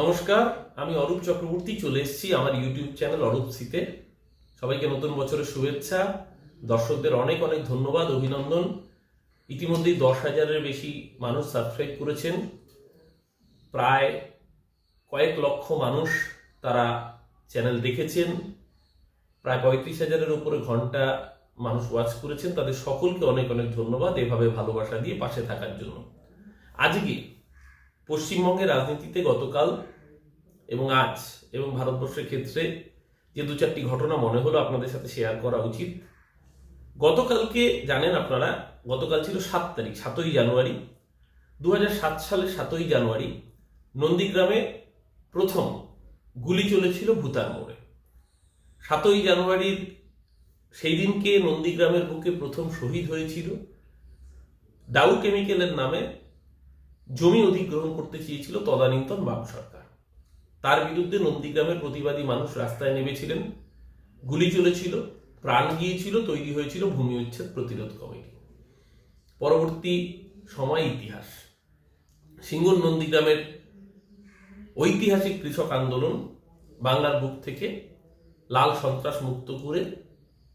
নমস্কার, আমি অরূপ চক্রবর্তী, চলে এসেছি আমার ইউটিউব চ্যানেল অরূপ সিতে। সবাইকে নতুন বছরের শুভেচ্ছা। দর্শকদের অনেক অনেক ধন্যবাদ, অভিনন্দন। ইতিমধ্যেই দশ হাজারের বেশি মানুষ সাবস্ক্রাইব করেছেন। প্রায় কয়েক লক্ষ মানুষ তারা চ্যানেল দেখেছেন। প্রায় পঁয়ত্রিশ হাজারের উপরে ঘণ্টা মানুষ ওয়াচ করেছেন। তাদের সকলকে অনেক অনেক ধন্যবাদ এভাবে ভালোবাসা দিয়ে পাশে থাকার জন্য। আজকে পশ্চিমবঙ্গের রাজনীতিতে গতকাল এবং আজ এবং ভারতবর্ষের ক্ষেত্রে যে দু চারটি ঘটনা মনে হলো আপনাদের সাথে শেয়ার করা উচিত। গতকালকে জানেন আপনারা, গতকাল ছিল সাত তারিখ, সাতই জানুয়ারি। দু সালের সাতই জানুয়ারি নন্দীগ্রামে প্রথম গুলি চলেছিল ভূতার মোড়ে। সাতই জানুয়ারির সেই দিনকে নন্দীগ্রামের বুকে প্রথম শহীদ হয়েছিল। ডাউ কেমিক্যালের নামে জমি অধিগ্রহণ করতে চেয়েছিল তদানীন্তন বাম সরকার। তার বিরুদ্ধে নন্দীগ্রামের প্রতিবাদী মানুষ রাস্তায় নেমেছিলেন, গুলি চলেছিল, প্রাণ গিয়েছিল, তৈরি হয়েছিল ভূমি উচ্ছেদ প্রতিরোধ কমিটি। পরবর্তী সময় ইতিহাস। সিঙ্গুর নন্দীগ্রামের ঐতিহাসিক কৃষক আন্দোলন বাংলার বুক থেকে লাল সন্ত্রাস মুক্ত করে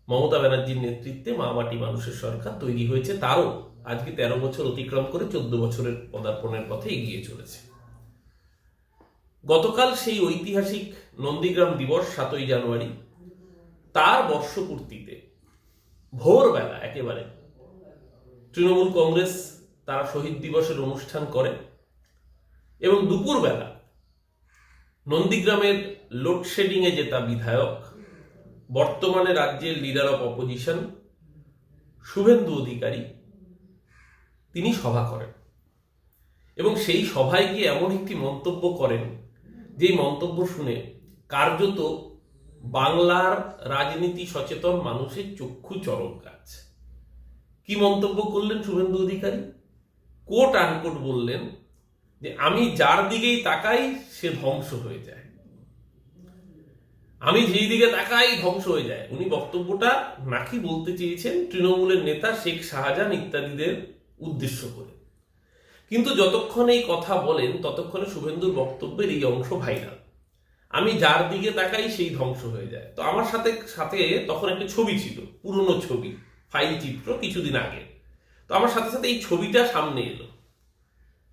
মমতা ব্যানার্জির নেতৃত্বে মামাটি মানুষের সরকার তৈরি হয়েছে। তারও আজকে তেরো বছর অতিক্রম করে চোদ্দ বছরের পদার্পণের পথে এগিয়ে চলেছে। গতকাল সেই ঐতিহাসিক নন্দীগ্রাম দিবস, সাতই জানুয়ারি, তার বর্ষপূর্তিতে ভোরবেলা একেবারে তৃণমূল কংগ্রেস, তারা শহীদ দিবসের অনুষ্ঠান করে এবং দুপুরবেলা নন্দীগ্রামের লোডশেডিংয়ে জেতা বিধায়ক বর্তমানে রাজ্যের leader of opposition Suvendu Adhikari, তিনি সভা করেন। এবং সেই সভায় গিয়ে এমন একটি মন্তব্য করেন, যেই মন্তব্য শুনে কার্যত বাংলার রাজনীতি সচেতন মানুষের চক্ষু চরম কাজ। কি মন্তব্য করলেন শুভেন্দু অধিকারী? কোট আনকোট বললেন যে, আমি যার দিকেই তাকাই, সে ধ্বংস হয়ে যায়। আমি যেই দিকে তাকাই ধ্বংস হয়ে যায়। উনি বক্তব্যটা নাকি বলতে চেয়েছেন তৃণমূলের নেতা শেখ শাহজাহান ইত্যাদিদের উদ্দেশ্য করে। কিন্তু যতক্ষণ এই কথা বলেন, ততক্ষণে শুভেন্দুর বক্তব্যের এই অংশ ভাইরাল। আমি যার দিকে তাকাই সেই ধ্বংস হয়ে যায়। তো আমার সাথে সাথে তখন একটা ছবি ছিল, পুরনো ছবি, ফাইল চিত্র কিছুদিন আগে। তো আমার সাথে সাথে এই ছবিটা সামনে এলো।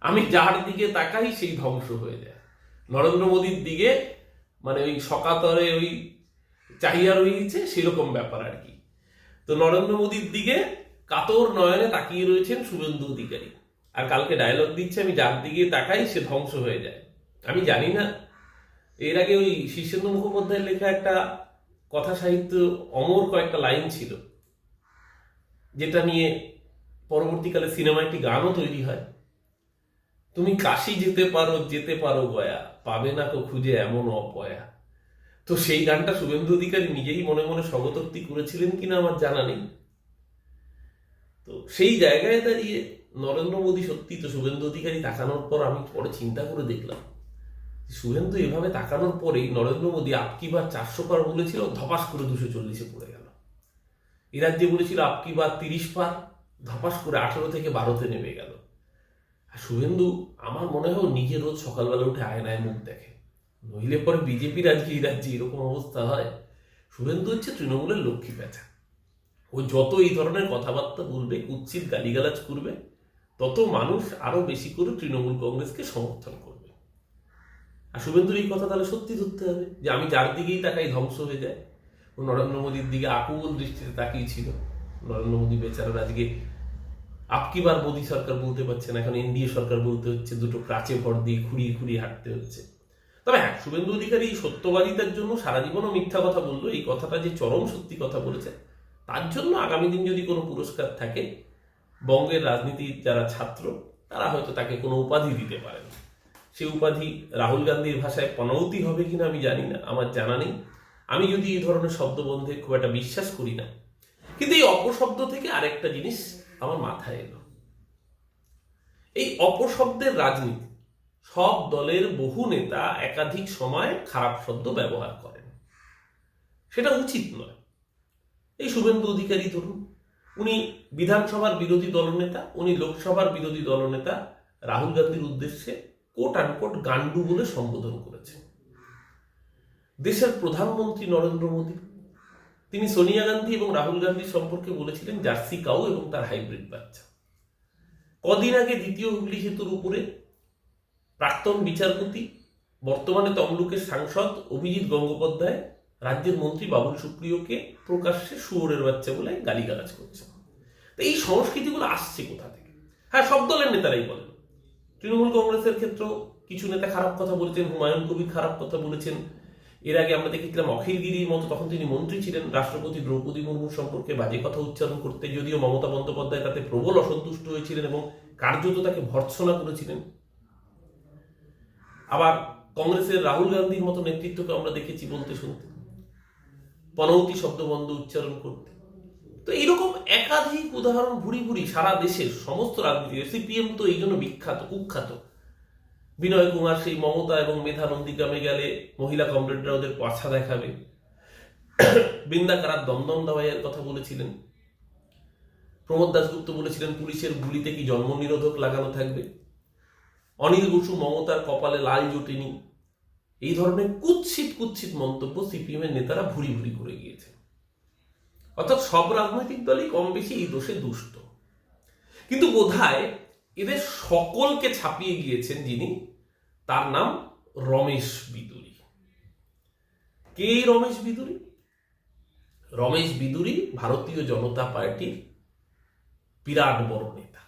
আমি যার দিকে তাকাই সেই ধ্বংস হয়ে যায়। নরেন্দ্র মোদীর দিকে মানে ওই সকাতরে ওই চাহিয়া রয়েছে সেরকম ব্যাপার আর কি। তো নরেন্দ্র মোদীর দিকে কাতর নয়নে তাকিয়ে রয়েছেন শুভেন্দু অধিকারী। আর কালকে ডায়লগ দিচ্ছে, আমি যার দিকে তাকাই সে ধ্বংস হয়ে যায়। আমি জানি না। এর আগে ওই শীর্ষেন্দু মুখোপাধ্যায়ের লেখা একটা কথা সাহিত্য অমর কয়েকটা লাইন ছিল, যেটা নিয়ে পরবর্তীকালে সিনেমা একটি গানও তৈরি হয়। তুমি কাশি যেতে পারো যেতে পারো গয়া। পাবে না কো খুঁজে এমন অপয়া। তো সেই গানটা শুভেন্দু অধিকারী নিজেই মনে মনে স্বগতোক্তি করেছিলেন কিনা আমার জানা নেই। তো সেই জায়গায় দাঁড়িয়ে নরেন্দ্র মোদী সত্যি তো শুভেন্দু অধিকারী তাকানোর পর আমি পরে চিন্তা করে দেখলাম। শুভেন্দু এভাবে তাকানোর পরেই নরেন্দ্র মোদী আপকি বার চারশো পার বলেছিল, ধপাস করে দুশো চল্লিশে পড়ে গেল। এ রাজ্যে বলেছিল আপকি বার তিরিশ পার, ধপাস করে আঠারো থেকে বারোতে নেমে গেল। শুভেন্দু আমার মনে হয় নিজে রোজ সকালবেলা উঠে আয়নায় মুখ দেখে। নইলে পরে বিজেপির আজকে এই রাজ্যে এরকম অবস্থা হয়। শুভেন্দু হচ্ছে তৃণমূলের লক্ষ্মী পেঁচা। ও যত এই ধরনের কথাবার্তা বলবে, কুৎসিত গালিগালাজ করবে, তত মানুষ আরও বেশি করে তৃণমূল কংগ্রেসকে সমর্থন করবে। আর শুভেন্দুর এই কথা তাহলে সত্যি ধরতে হবে যে, আমি যার দিকেই তাকাই ধ্বংস হয়ে যায়। ও নরেন্দ্র মোদীর দিকে আকুল দৃষ্টিতে তাকিয়েছিল নরেন্দ্র মোদী বেচারার আজকে আপকিবার মোদী সরকার বলতে পারছে না? এখন এনডিএ সরকার বলতে হচ্ছে, দুটো প্রাচে ভর দিয়ে খুঁড়িয়ে খুঁড়িয়ে হাঁটতে হচ্ছে। তবে হ্যাঁ শুভেন্দু অধিকারী সত্যবাদিতার জন্য সারা জীবনও মিথ্যা কথা বলল। এই কথাটা যে চরম সত্যি কথা বলেছে, তার জন্য আগামী দিন যদি কোনো পুরস্কার থাকে, বঙ্গের রাজনীতির যারা ছাত্র, তারা হয়তো তাকে কোনো উপাধি দিতে পারেন। সে উপাধি রাহুল গান্ধীর ভাষায় পনৌতি হবে কিনা আমি জানি না, আমার জানা নেই। আমি যদি এই ধরনের শব্দবন্ধে খুব একটা বিশ্বাস করি না। কিন্তু এই অপশব্দ থেকে আরেকটা জিনিস আমার মাথায় এলো। এই অপশব্দের রাজনীতি, সব দলের বহু নেতা একাধিক সময় খারাপ শব্দ ব্যবহার করেন। সেটা উচিত নয়। এই শুভেন্দু অধিকারী ধরুন, উনি বিধানসভার বিরোধী দলনেতা, উনি লোকসভার বিরোধী দলনেতা, রাহুল গান্ধীর উদ্দেশ্যে কোট আনকোট গান্ডু বলে সম্বোধন করেছে দেশের প্রধানমন্ত্রী নরেন্দ্র মোদী তিনি সোনিয়া গান্ধী এবং রাহুল গান্ধী সম্পর্কে বলেছিলেন জার্সি কাউ এবং তার হাইব্রিড বাচ্চা। কদিন আগে দ্বিতীয় হুগলি সেতুর উপরে প্রাক্তন বিচারপতি, বর্তমানে তমলুকের সাংসদ অভিজিৎ গঙ্গোপাধ্যায় রাজ্যের মন্ত্রী বাবুল সুপ্রিয়কে প্রকাশ্যে শুয়োরের বাচ্চা বলে গালিগালাজ করছে এই সংস্কৃতিগুলো আসছে কোথা থেকে? হ্যাঁ সব দলের নেতারাই বলেন। তৃণমূল কংগ্রেসের ক্ষেত্রেও কিছু নেতা খারাপ কথা বলেছেন, হুমায়ুন কবির খারাপ কথা বলেছেন এর আগে আমরা দেখেছিলাম অখিলগিরির মতো তখন তিনি মন্ত্রী ছিলেন, রাষ্ট্রপতি দ্রৌপদী মুর্মুর সম্পর্কে বাজে কথা উচ্চারণ করতে যদিও মমতা বন্দ্যোপাধ্যায় তাতে প্রবল অসন্তুষ্ট হয়েছিলেন এবং কার্যত তাকে ভর্ৎসনা করেছিলেন। আবার কংগ্রেসের রাহুল গান্ধীর মতো নেতৃত্বকে আমরা দেখেছি বলতে শুনতে। পনৌতি শব্দবন্ধ উচ্চারণ করতে। তো এইরকম একাধিক উদাহরণ ভুরি ভুরি সারা দেশের সমস্ত রাজনীতি সিপিএম তো এই জন্য বিখ্যাত, কুখ্যাত। বিনয় কুমার সেই মমতা এবং মেধা নন্দীগ্রামে গেলে মহিলা কমরেডরা ওদের পাছা দেখাবে। বৃন্দা কারার দমদম দাওয়াইয়ের কথা বলেছিলেন? প্রমোদ দাসগুপ্ত বলেছিলেন, পুলিশের গুলিতে কি জন্ম নিরোধক লাগানো থাকবে? অনিল বসু, মমতার কপালে লাল জোটেনি। এই ধরনের কুৎসিত কুৎসিত মন্তব্য সিপিএম এর নেতারা ভুরি ভুরি করে গিয়েছে অর্থাৎ সব রাজনৈতিক দলই কম বেশি এই দোষে দুষ্ট। কিন্তু বোধহয় এদের সকলকে ছাপিয়ে গিয়েছেন যিনি, তার নাম রমেশ বিদুরি। কে রমেশ বিদুরি? রমেশ বিদুরি ভারতীয় জনতা পার্টির বিরাট বড় নেতা।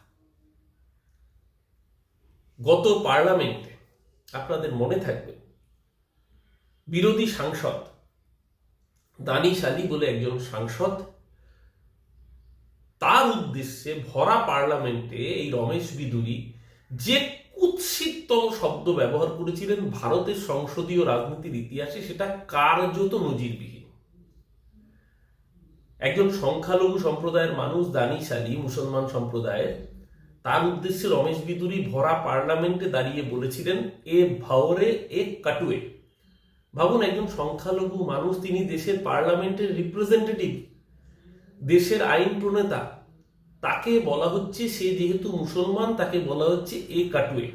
গত পার্লামেন্টে, আপনাদের মনে থাকবে, বিরোধী সাংসদ দানিশ আলী বলে একজন সাংসদ তার উদ্দেশ্যে ভরা পার্লামেন্টে এই রমেশ বিদুরি যে কুৎসিততম শব্দ ব্যবহার করেছিলেন ভারতের সংসদীয় রাজনীতির ইতিহাসে, সেটা কার্যত নজিরবিহীন। একজন সংখ্যালঘু সম্প্রদায়ের মানুষ, দানিশ আলী, মুসলমান সম্প্রদায়ের, তার উদ্দেশ্যে রমেশ বিদুরি ভরা পার্লামেন্টে দাঁড়িয়ে বলেছিলেন, এ ভাওরে, এ কাটুয়ে। ভাবুন, একজন সংখ্যালঘু মানুষ, তিনি দেশের পার্লামেন্টের রিপ্রেজেন্টেটিভ দেশের আইন প্রণেতা। তাকে বলা হচ্ছে সে যেহেতু মুসলমান, তাকে বলা হচ্ছে এ কাটুয়ে।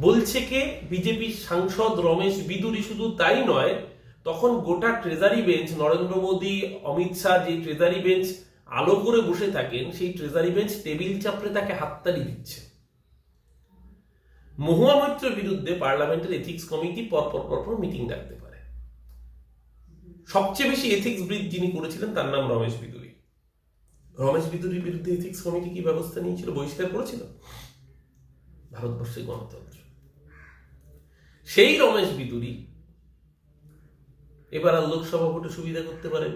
বলছে কে, বিজেপির সাংসদ রমেশ বিদুরি শুধু তাই নয়, তখন গোটা ট্রেজারি বেঞ্চ, নরেন্দ্র মোদী, অমিত শাহ যে ট্রেজারি বেঞ্চ আলো করে বসে থাকেন, সেই ট্রেজারি বেঞ্চ টেবিল চাপড়ে তাকে হাততালি দিচ্ছে। মহুয়া মৈত্রের বিরুদ্ধে পার্লামেন্টের এথিক্স কমিটি পরপর পরপর মিটিং ডাকতে পারে। সবচেয়ে বেশি এথিক্স ব্রিজ যিনি করেছিলেন, তার নাম রমেশ বিদুরি। রমেশ বিদুরির বিরুদ্ধে এথিক্স কমিটি কি ব্যবস্থা নিয়েছিল, বহিষ্কার করেছিল? ভারতবর্ষের গণতন্ত্র। সেই রমেশ বিদুরি এবার আর লোকসভা ভোটে সুবিধা করতে পারেন।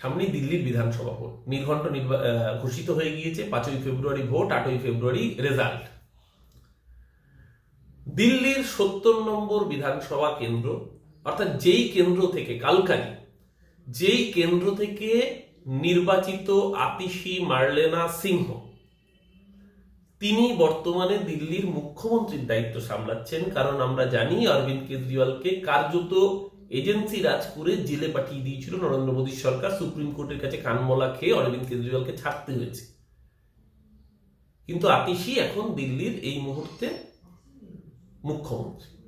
সামনেই দিল্লির বিধানসভা ভোট। নির্ঘণ্ট ঘোষিত হয়ে গিয়েছে পাঁচই ফেব্রুয়ারি ভোট, আটই ফেব্রুয়ারি রেজাল্ট দিল্লির সত্তর নম্বর বিধানসভা কেন্দ্র অর্থাৎ যেই কেন্দ্র থেকে কালকারি যেই কেন্দ্র থেকে নির্বাচিত আতিশি মার্লেনা সিংহ, তিনি বর্তমানে দিল্লির মুখ্যমন্ত্রীর দায়িত্ব সামলাচ্ছেন। কারণ আমরা জানি অরবিন্দ কেজরিওয়ালকে কার্যত এজেন্সি রাজ করে জেলে পাঠিয়ে দিয়েছিল নরেন্দ্র মোদী সরকার। সুপ্রিম কোর্টের কাছে কানমলা খেয়ে অরবিন্দ কেজরিওয়ালকে ছাড়তে হয়েছে। কিন্তু আতিশি এখন দিল্লির এই মুহূর্তে মুখ্যমন্ত্রী।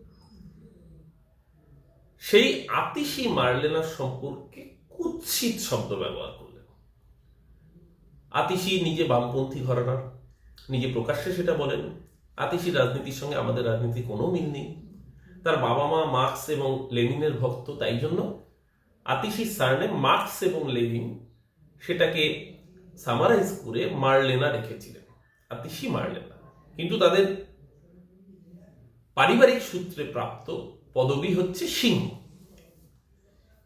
সেই আতিশি মার্লেনার সম্পর্কে কুৎসিত শব্দ ব্যবহার করলেন। আতিশি নিজে বামপন্থী ঘরানার, নিজে প্রকাশ্যে সেটা বলেন। আতিশি রাজনীতির সঙ্গে আমাদের রাজনীতির কোনো মিল নেই। তার বাবা মা মার্কস এবং লেনিনের ভক্ত, তাই জন্য আতিশির সারনে মার্কস এবং লেনিন সেটাকে সামারাইজ করে মার্লেনা রেখেছিলেন। আতিশি মার্লেনা। কিন্তু তাদের পারিবারিক সূত্রে প্রাপ্ত পদবি হচ্ছে সিংহ।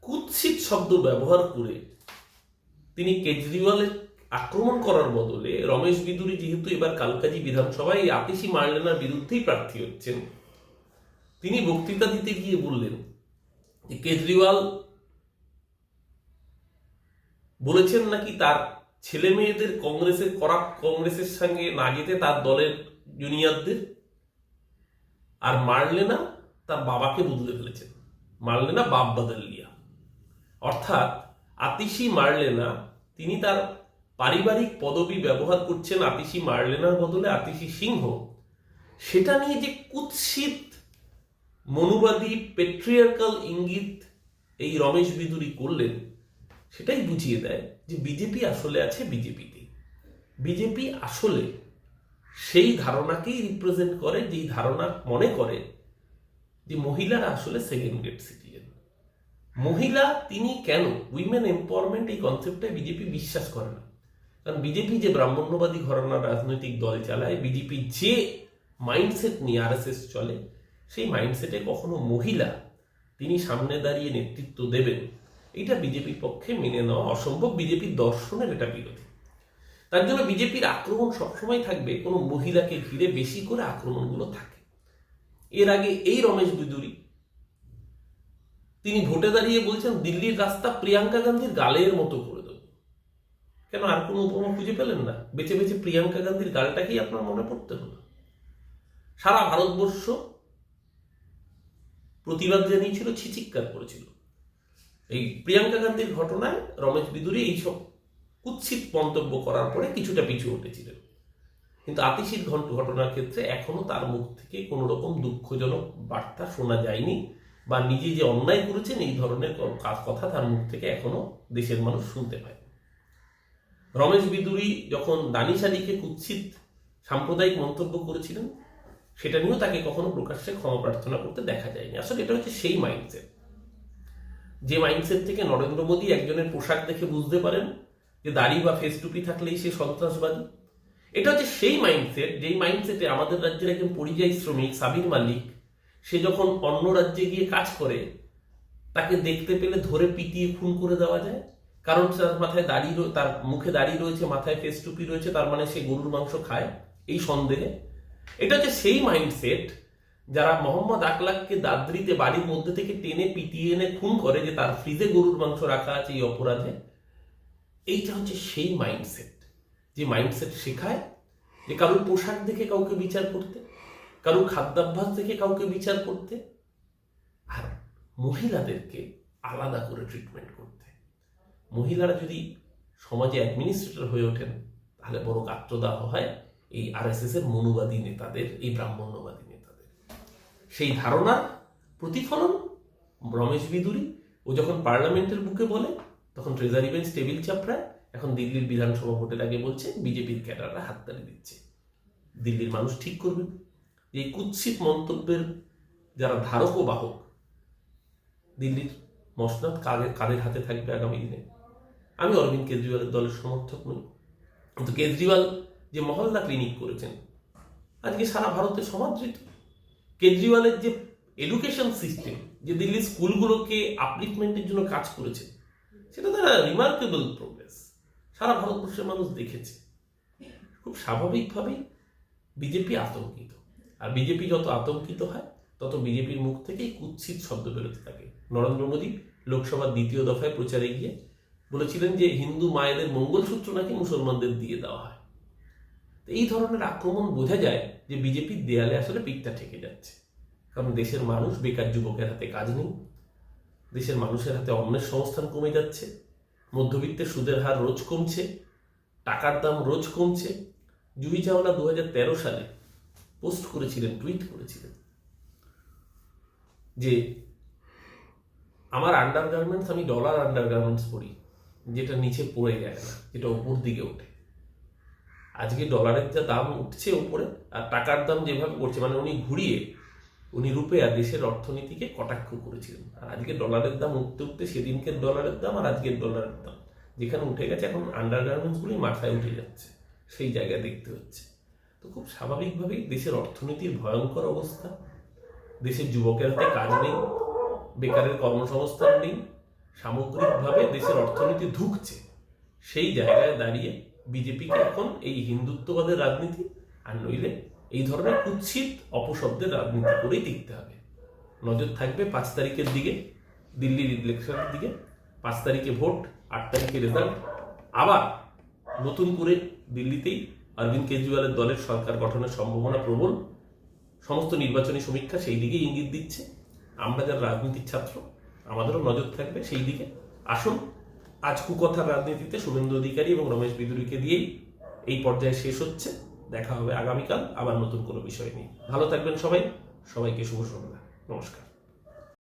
কুৎসিত শব্দ ব্যবহার করে তিনি কেজরিওয়ালের আক্রমণ করার বদলে রমেশ বিদুরি যেহেতু এবার কালকাজি বিধানসভায় আতিশি মার্লেনার বিরুদ্ধেই প্রার্থী হচ্ছেন। তিনি বক্তৃতা দিতে গিয়ে বললেন যে, কেজরিওয়াল বলেছেন নাকি তার ছেলে মেয়েদের কংগ্রেসের করা কংগ্রেসের সঙ্গে না যেতে তার দলের জুনিয়রদের আর মারলেনা তার বাবাকে বদলে ফেলেছেন মারলে না বাপ বদল লিয়া। অর্থাৎ আতিশি মারলেনা তিনি তার পারিবারিক পদবি ব্যবহার করছেন আতিশি মারলেনার বদলে আতিশি সিংহ। সেটা নিয়ে যে কুৎসিত, মনুবাদী, পেট্রিয়ার্কাল ইঙ্গিত এই রমেশ বিদুরি করলেন, সেটাই বুঝিয়ে দেয় যে বিজেপি আসলে আছে বিজেপিতে বিজেপি আসলে সেই ধারণাকেই রিপ্রেজেন্ট করে, যেই ধারণা মনে করে যে মহিলারা আসলে সেকেন্ড গ্রেড সিটিজেন মহিলা তিনি কেন? উইমেন এম্পাওয়ারমেন্ট এই কনসেপ্টে বিজেপি বিশ্বাস করে না। কারণ বিজেপি যে ব্রাহ্মণ্যবাদী ঘরানার রাজনৈতিক দল চালায় বিজেপি যে মাইন্ডসেট নিয়ে আরএসএস চলে, সেই মাইন্ডসেটে কখনো মহিলা তিনি সামনে দাঁড়িয়ে নেতৃত্ব দেবেন। এটা বিজেপির পক্ষে মেনে নেওয়া অসম্ভব। বিজেপির দর্শনের এটা বিরোধী। তার জন্য বিজেপির আক্রমণ সবসময় থাকবে। কোনো মহিলাকে ঘিরে বেশি করে আক্রমণগুলো থাকে। এর আগে এই রমেশ বিদুরি তিনি ভোটে দাঁড়িয়ে বলছেন, দিল্লির রাস্তা প্রিয়াঙ্কা গান্ধীর গালের মতো করে দেব। কেন, আর কোনো উপমা খুঁজে পেলেন না? বেছে বেছে প্রিয়াঙ্কা গান্ধীর গালটাকেই আপনার মনে পড়তে হলো। সারা ভারতবর্ষ প্রতিবাদ জানিয়েছিল ছিচিৎকার করেছিল। এই প্রিয়াঙ্কা গান্ধীর ঘটনায় রমেশ বিদুরি এইসব কুৎসিত মন্তব্য করার পরে কিছুটা পিছু উঠেছিলেন কিন্তু আতিশির ঘট- ঘটনার ক্ষেত্রে এখনও তার মুখ থেকে কোনো রকম দুঃখজনক বার্তা শোনা যায়নি বা নিজে যে অন্যায় করেছেন এই ধরনের কথা তার মুখ থেকে এখনও দেশের মানুষ শুনতে পায়। রমেশ বিদুরি যখন দানিশ আলীকে কুৎসিত সাম্প্রদায়িক মন্তব্য করেছিলেন, সেটা নিয়েও তাকে কখনো প্রকাশ্যে ক্ষমা প্রার্থনা করতে দেখা যায়নি। আসলে এটা হচ্ছে সেই মাইন্ডসেট যে মাইন্ডসেট থেকে নরেন্দ্র মোদী একজনের পোশাক দেখে বুঝতে পারেন যে দাড়ি বা ফেস টুপি থাকলেই সে সন্ত্রাসবাদী। এটা হচ্ছে সেই মাইন্ডসেট যেই মাইন্ডসেটে আমাদের রাজ্যের একজন পরিযায়ী শ্রমিক সাবির মালিক, সে যখন অন্য রাজ্যে গিয়ে কাজ করে, তাকে দেখতে পেলে ধরে পিটিয়ে খুন করে দেওয়া যায়। কারণ তার মাথায় দাড়ি তার মুখে দাড়ি রয়েছে, মাথায় ফেস টুপি রয়েছে, তার মানে সে গরুর মাংস খায়, এই সন্দেহে। এটা হচ্ছে সেই মাইন্ডসেট যারা মোহাম্মদ আকলাককে দাদ্রিতে, বাড়ির মধ্যে থেকে টেনে পিটিয়ে এনে খুন করে যে তার ফ্রিজে গরুর মাংস রাখা আছে এই অপরাধে, এইটা হচ্ছে সেই মাইন্ডসেট যে মাইন্ডসেট শেখায় যে কারোর পোশাক দেখে কাউকে বিচার করতে, কারোর খাদ্যাভ্যাস দেখে কাউকে বিচার করতে, আর মহিলাদেরকে আলাদা করে ট্রিটমেন্ট করতে। মহিলারা যদি সমাজে অ্যাডমিনিস্ট্রেটর হয়ে ওঠেন, তাহলে বড় গাত্রদাহ হয় এই আরএসএস এর মনুবাদী নেতাদের, এই ব্রাহ্মণ্যবাদী নেতাদের। সেই ধারণার প্রতিফলন রমেশ বিদুরি, ও যখন পার্লামেন্টের বুকে বলে, তখন ট্রেজারি বেঞ্চ টেবিল চাপড়ায় এখন দিল্লির বিধানসভা ভোটের আগে বলছে, বিজেপির ক্যাডাররা হাততালি দিচ্ছে। দিল্লির মানুষ ঠিক করবে। যে এই কুৎসিত মন্তব্যের যারা ধারক ও বাহক, দিল্লির মসনদ কাদের কাদের হাতে থাকবে আগামী দিনে। আমি অরবিন্দ কেজরিওয়ালের দলের সমর্থক নই। কিন্তু কেজরিওয়াল যে মহল্লা ক্লিনিক করেছেন, আজকে সারা ভারতে সমাদৃত। কেজরিওয়ালের যে এডুকেশন সিস্টেম, যে দিল্লির স্কুলগুলোকে আপলিফমেন্টের জন্য কাজ করেছে, সেটা তারা রিমার্কেবল প্রোগ্রেস সারা ভারতবর্ষের মানুষ দেখেছে। খুব স্বাভাবিকভাবেই বিজেপি আতঙ্কিত। আর বিজেপি যত আতঙ্কিত হয়, তত বিজেপির মুখ থেকেই কুৎসিত শব্দ বেরোতে থাকে। নরেন্দ্র মোদী লোকসভার দ্বিতীয় দফায় প্রচারে গিয়ে বলেছিলেন যে হিন্দু মায়েদের মঙ্গলসূত্র নাকি মুসলমানদের দিয়ে দেওয়া হয়। এই ধরনের আক্রমণ বোঝা যায় যে বিজেপির দেয়ালে আসলে পিকটা ঠেকে যাচ্ছে। কারণ দেশের মানুষ, বেকার যুবকের হাতে কাজ নেই। দেশের মানুষের হাতে অন্যের সংস্থান কমে যাচ্ছে। মধ্যবিত্তের সুদের হার রোজ কমছে, টাকার দাম রোজ কমছে। জুহি চাওলা দু হাজার তেরো সালে পোস্ট করেছিলেন, টুইট করেছিলেন যে, আমার আন্ডার গার্মেন্টস আমি ডলার আন্ডার গার্মেন্টস পরি, যেটা নিচে পড়ে যায় না, যেটা উপর দিকে ওঠে। আজকে ডলারের যা দাম উঠছে উপরে, আর টাকার দাম যেভাবে পড়ছে মানে উনি ঘুরিয়ে উনি রূপে আর দেশের অর্থনীতিকে কটাক্ষ করেছিলেন। আর আজকে ডলারের দাম উঠতে উঠতে সেদিনকের ডলারের দাম আর আজকের ডলারের দাম। যেখানে উঠে গেছে, এখন আন্ডার গার্মেন্টসগুলি মাথায় উঠে যাচ্ছে। সেই জায়গায় দেখতে হচ্ছে। তো খুব স্বাভাবিকভাবেই দেশের অর্থনীতির ভয়ঙ্কর অবস্থা। দেশের যুবকের হাতে কাজ নেই, বেকারের কর্মসংস্থান নেই, সামগ্রিকভাবে দেশের অর্থনীতি ধুকছে। সেই জায়গায় দাঁড়িয়ে বিজেপিকে এখন এই হিন্দুত্ববাদের রাজনীতি, আর নইলে এই ধরনের কুৎসিত অপশব্দের রাজনীতি করেই টিকতে হবে। নজর থাকবে পাঁচ তারিখের দিকে, দিল্লির ইলেকশনের দিকে। পাঁচ তারিখে ভোট, আট তারিখে রেজাল্ট আবার নতুন করে দিল্লিতেই অরবিন্দ কেজরিওয়ালের দলের সরকার গঠনের সম্ভাবনা প্রবল। সমস্ত নির্বাচনী সমীক্ষা সেই দিকেই ইঙ্গিত দিচ্ছে। আমরা যারা রাজনীতির ছাত্র, আমাদেরও নজর থাকবে সেই দিকে। আসুন, আজ কুকথার রাজনীতিতে শুভেন্দু অধিকারী এবং রমেশ বিদুরীকে দিয়েই এই পর্যায়ে শেষ হচ্ছে। দেখা হবে আগামীকাল আবার নতুন কোনো বিষয় নিয়ে। ভালো থাকবেন সবাই। সবাইকে শুভ সন্ধ্যা। নমস্কার।